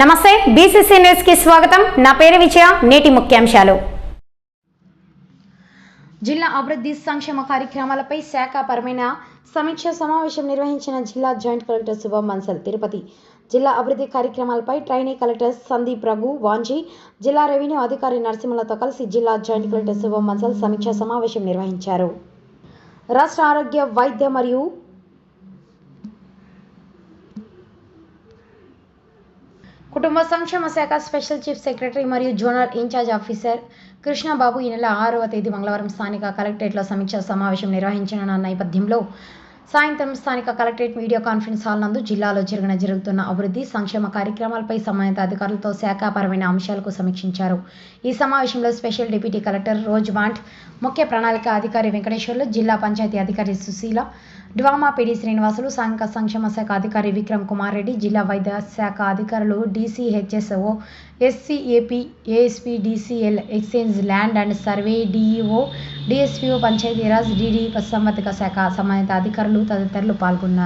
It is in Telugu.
నమస్తే బీసీసీ న్యూస్కి స్వాగతం. నా పేరు విజయ నేటి ముఖ్యాంశాలు. జిల్లా అభివృద్ధి సంక్షేమ కార్యక్రమాలపై శాఖాపరమైన సమీక్ష సమావేశం నిర్వహించిన జిల్లా జాయింట్ కలెక్టర్ శుభం బన్సల్ తిరుపతి. జిల్లా అభివృద్ధి కార్యక్రమాలపై trainee collector Sandeep Raghuvanshi. జిల్లా రెవెన్యూ అధికారి నరసింహలతో కలిసి జిల్లా జాయింట్ కలెక్టర్ శుభం బన్సల్ సమీక్ష సమావేశం నిర్వహించారు. రాష్ట్ర ఆరోగ్య వైద్య మరియు కుటుంబ సంక్షేమ శాఖ స్పెషల్ చీఫ్ సెక్రటరీ మరియు జోనల్ ఇన్ఛార్జ్ ఆఫీసర్ కృష్ణబాబు ఈ నెల ఆరవ తేదీ మంగళవారం స్థానిక కలెక్టరేట్లో సమీక్షా సమావేశం నిర్వహించిన నేపథ్యంలో సాయంత్రం స్థానిక కలెక్టరేట్ వీడియో కాన్ఫరెన్స్ హాల్ నందు జిల్లాలో జరిగిన జరుగుతున్న అభివృద్ధి సంక్షేమ కార్యక్రమాలపై సంబంధిత అధికారులతో శాఖాపరమైన అంశాలకు సమీక్షించారు. ఈ సమావేశంలో స్పెషల్ డిప్యూటీ కలెక్టర్ రోజ్ వాంట్ ముఖ్య ప్రణాళిక అధికారి వెంకటేశ్వర్లు జిల్లా పంచాయతీ అధికారి సుశీల డ్వామా పిడి శ్రీనివాసులు సాంఘిక సంక్షేమ శాఖ అధికారి విక్రమ్ కుమార్ రెడ్డి జిల్లా వైద్య శాఖ అధికారులు DCHSO SCAP ASP DCL exchange land and survey DEO DSPO Panchayati Raj DD పశుసంవర్ధక శాఖ సంబంధిత అధికారులు అధికారులు తదితరులు పాల్గొన్నారు.